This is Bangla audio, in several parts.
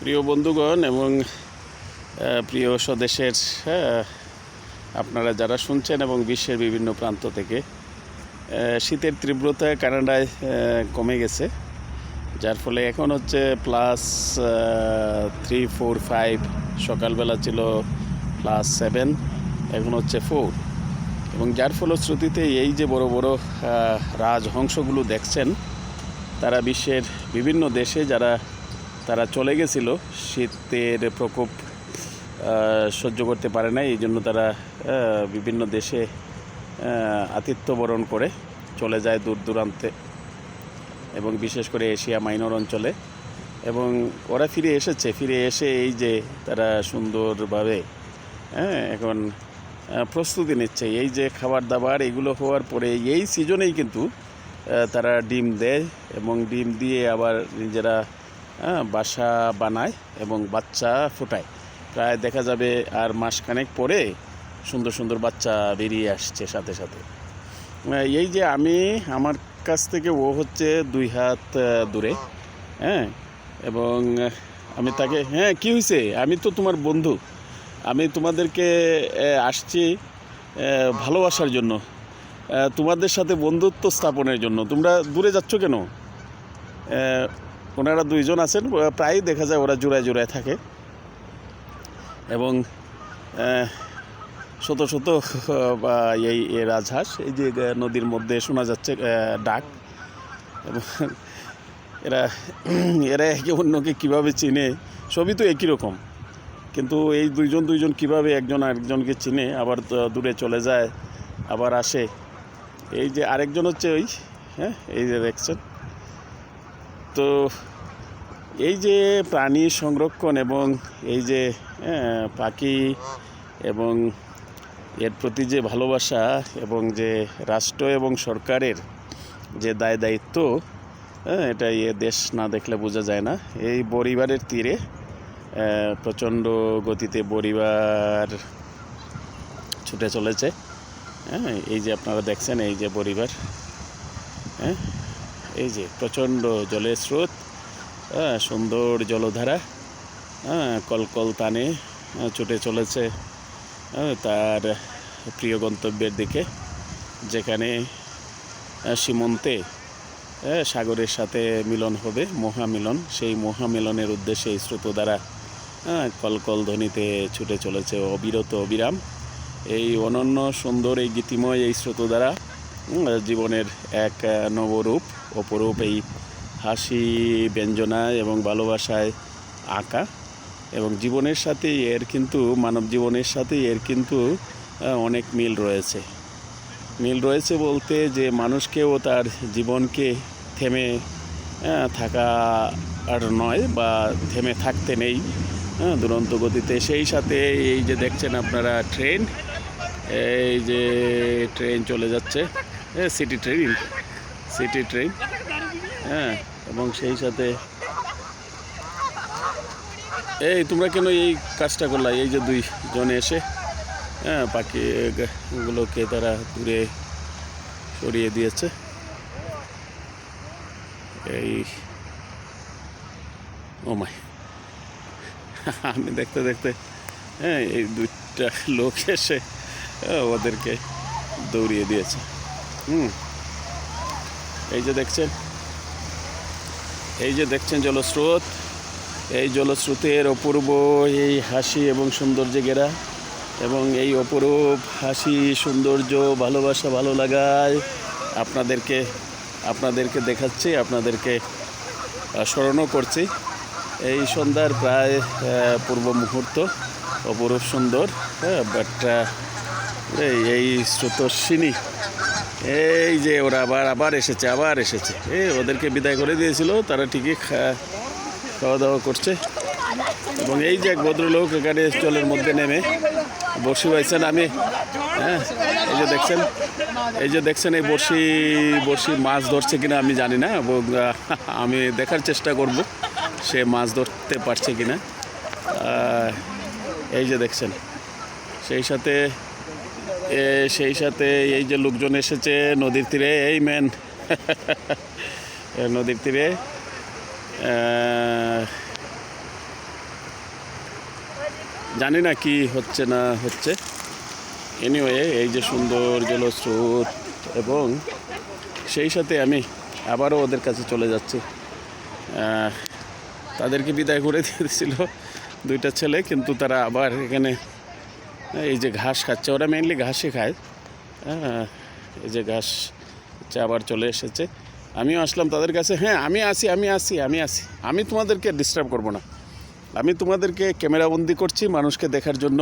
প্রিয় বন্ধুগণ এবং প্রিয় স্বদেশের আপনারা যারা শুনছেন এবং বিশ্বের বিভিন্ন প্রান্ত থেকে শীতের তীব্রতা কানাডায় কমে গেছে, যার ফলে এখন হচ্ছে প্লাস থ্রি ফোর ফাইভ সকালবেলা ছিল প্লাস সেভেন এখন হচ্ছে ফোর এবং যার ফলশ্রুতিতে এই যে বড় বড় রাজহংসগুলো দেখছেন, তারা বিশ্বের বিভিন্ন দেশে যারা তারা চলে গেছিল। শীতের প্রকোপ সহ্য করতে পারে না এই জন্য তারা বিভিন্ন দেশে আতিথ্য বরণ করে চলে যায় দূর দূরান্তে এবং বিশেষ করে এশিয়া মাইনর অঞ্চলে। এবং ওরা ফিরে এসেছে, ফিরে এসে এই যে তারা সুন্দরভাবে হ্যাঁ এখন প্রস্তুতি নিচ্ছে। এই যে খাবার দাবার এগুলো হওয়ার পরে এই সিজনেই কিন্তু তারা ডিম দেয় এবং ডিম দিয়ে আবার নিজেরা বাসা বানায় এবং বাচ্চা ফোটায়। প্রায় দেখা যাবে আর মাসখানেক পরে সুন্দর সুন্দর বাচ্চা বেরিয়ে আসছে সাথে সাথে। এই যে আমি, আমার কাছ থেকে ও হচ্ছে দুই হাত দূরে হ্যাঁ এবং আমি তাকে হ্যাঁ কী হয়েছে আমি তো তোমার বন্ধু। আমি তোমাদেরকে আসছি ভালোবাসার জন্য। তোমাদের সাথে বন্ধুত্ব স্থাপনের জন্য। তোমরা দূরে যাচ্ছ কেন? ওনারা দুইজন আছেন, ওরা প্রায়ই দেখা যায় ওরা জোড়ায় জোড়ায় থাকে। এবং শত শত এই রাজহাঁস, এই যে নদীর মধ্যে শোনা যাচ্ছে ডাক। এবং এরা এরা একে অন্যকে কীভাবে চিনে, সবই তো একই রকম। কিন্তু এই দুইজন দুইজন কীভাবে একজন আরেকজনকে চিনে, আবার দূরে চলে যায়, আবার আসে। এই যে আরেকজন হচ্ছে ওই হ্যাঁ এই যে দেখছেন তো এই যে প্রাণী সংরক্ষণ এবং এই যে হ্যাঁ, পাখি এবং এর প্রতি যে ভালোবাসা এবং যে রাষ্ট্র এবং সরকারের যে দায় দায়িত্ব হ্যাঁ, এটা এ দেশ না দেখলে বোঝা যায় না। এই পরিবারের তীরে প্রচণ্ড গতিতে পরিবার ছুটে চলেছে। হ্যাঁ এই যে আপনারা দেখছেন এই যে পরিবার। হ্যাঁ এই যে প্রচণ্ড জলের স্রোত হ্যাঁ সুন্দর জলধারা হ্যাঁ কলকল টানে হ্যাঁ, ছুটে চলেছে হ্যাঁ, তার প্রিয় গন্তব্যের দিকে যেখানে আহ, সীমন্তে হ্যাঁ, সাগরের সাথে মিলন হবে মহামিলন সেই মহামিলনের উদ্দেশ্যে এই স্রোত দ্বারা হ্যাঁ, কলকল ধ্বনিতে ছুটে চলেছে অবিরত অবিরাম। এই অনন্য সুন্দর এই গীতিময় এই স্রোত দ্বারা জীবনের এক নবরূপ, অপরূপ এই হাসি ব্যঞ্জনায় এবং ভালোবাসায় আঁকা। এবং জীবনের সাথে এর কিন্তু, মানব জীবনের সাথে এর কিন্তু অনেক মিল রয়েছে। মিল রয়েছে বলতে যে মানুষকেও তার জীবনকে থেমে থাকা আর নয় বা থেমে থাকতে নেই দুরন্ত গতিতে। সেই সাথে এই যে দেখছেন আপনারা ট্রেন, এই যে ট্রেন চলে যাচ্ছে। সিটি ট্রেন সিটি ট্রেন হ্যাঁ এবং সেই সাথে এই তোমরা কেন এই কাজটা করলা? এই যে দুই জন এসে হ্যাঁ পাখিগুলোকে তারা দূরে সরিয়ে দিয়েছে। এই ও মাই আমি দেখতে দেখতে হ্যাঁ এই দুইটা লোক এসে হ্যাঁ, ওদেরকে দৌড়িয়ে দিয়েছে। হুম। এই যে দেখছেন, এই যে দেখছেন জলস্রোত, এই জলস্রোতের অপূর্ব এই হাসি এবং সৌন্দর্যে ঘেরা এবং এই অপরূপ হাসি, সৌন্দর্য, ভালোবাসা, ভালো লাগায় আপনাদেরকে আপনাদেরকে দেখাচ্ছি, আপনাদেরকে স্মরণও করছি। এই সন্ধ্যার প্রায় পূর্ব মুহূর্ত, অপরূপ সুন্দর হ্যাঁ বাট এই এই স্রোতস্বিনী এই যে ওরা আবার আবার এসেছে আবার এসেছে। এই ওদেরকে বিদায় করে দিয়েছিল, তারা ঠিকই খাওয়া দাওয়া করছে। এবং এই যে এক ভদ্রলোক এখানে জলের মধ্যে নেমে বড়শি পাইছেন আমি হ্যাঁ এই যে দেখছেন, এই যে দেখছেন, এই বড়শি বড়শি মাছ ধরছে কিনা আমি জানি না, এবং আমি দেখার চেষ্টা করব সে মাছ ধরতে পারছে কিনা। এই যে দেখছেন, সেই সাথে এ সেই সাথে এই যে লোকজন এসেছে নদীর তীরে, এই মেন নদীর তীরে। জানি না কি হচ্ছে না হচ্ছে। এনিওয়ে এই যে সুন্দর জলস্রোত এবং সেই সাথে আমি আবারও ওদের কাছে চলে যাচ্ছি। তাদেরকে বিদায় করে দিয়েছিল দুইটা ছেলে, কিন্তু তারা আবার এখানে এই যে ঘাস খাচ্ছে ওরা মেনলি ঘাসই খায়। হ্যাঁ, এই যে ঘাস হচ্ছে আবার চলে এসেছে। আমিও আসলাম তাদের কাছে হ্যাঁ আমি আসি আমি আসি আমি আসি। আমি তোমাদেরকে ডিস্টার্ব করব না। আমি তোমাদেরকে ক্যামেরাবন্দি করছি মানুষকে দেখার জন্য।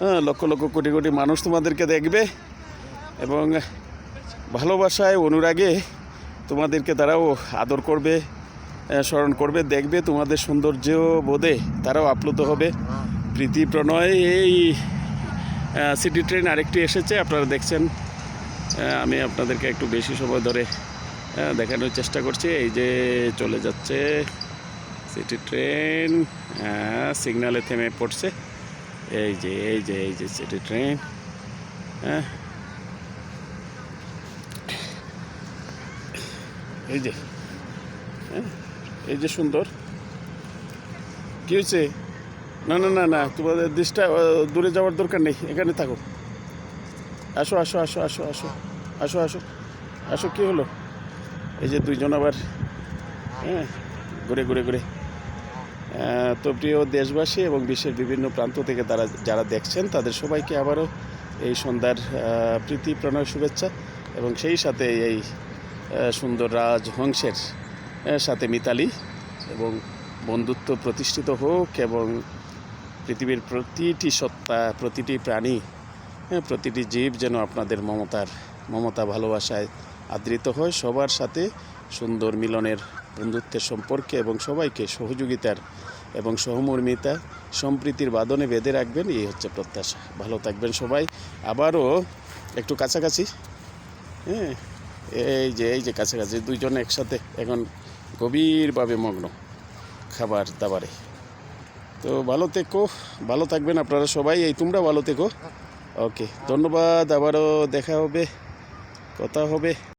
হ্যাঁ লক্ষ লক্ষ কোটি কোটি মানুষ তোমাদেরকে দেখবে এবং ভালোবাসায় অনুরাগে তোমাদেরকে তারাও আদর করবে স্মরণ করবে দেখবে তোমাদের সৌন্দর্য বোধে তারাও আপ্লুত হবে। প্রীতি প্রণয় এই সিটি ট্রেন আরেকটি এসেছে, আপনারা দেখছেন। আমি আপনাদেরকে একটু বেশি সময় ধরে দেখানোর চেষ্টা করছি। এই যে চলে যাচ্ছে সিটি ট্রেন সিগনালে থেমে পড়ছে। এই যে এই যে এই যে সিটি ট্রেন হ্যাঁ এই যে হ্যাঁ এই যে সুন্দর। কি হয়েছে? না না না না তোমাদের দৃষ্টা দূরে যাওয়ার দরকার নেই এখানে থাকো। আসো আসো আসো আসো আসো আসো আসো আসো কী হলো? এই যে দুইজন আবার হ্যাঁ ঘুরে ঘুরে ঘুরে। তো প্রিয় দেশবাসী এবং বিশ্বের বিভিন্ন প্রান্ত থেকে তারা যারা দেখছেন তাদের সবাইকে আবারও এই সন্ধ্যার প্রীতি প্রণয় শুভেচ্ছা এবং সেই সাথে এই সুন্দর রাজহংসের আহ, সাথে মিতালি এবং বন্ধুত্ব প্রতিষ্ঠিত হোক এবং পৃথিবীর প্রতিটি সত্তা প্রতিটি প্রাণী হ্যাঁ, প্রতিটি জীব যেন আপনাদের মমতার মমতা ভালোবাসায় আদৃত হয় সবার সাথে সুন্দর মিলনের বন্ধুত্বের সম্পর্কে এবং সবাইকে সহযোগিতার এবং সহমর্মিতা সম্প্রীতির বাদনে বেঁধে রাখবেন এই হচ্ছে প্রত্যাশা। ভালো থাকবেন সবাই। আবারও একটু কাছাকাছি হ্যাঁ এই যে এই যে কাছাকাছি দুইজন একসাথে এখন গভীরভাবে মগ্ন খাবার দাবারে। তো ভালো থেকো, ভালো থাকবেন আপনারা সবাই। এই তোমরা ভালো থেকো। ওকে ধন্যবাদ, আবারও দেখা হবে, কথা হবে।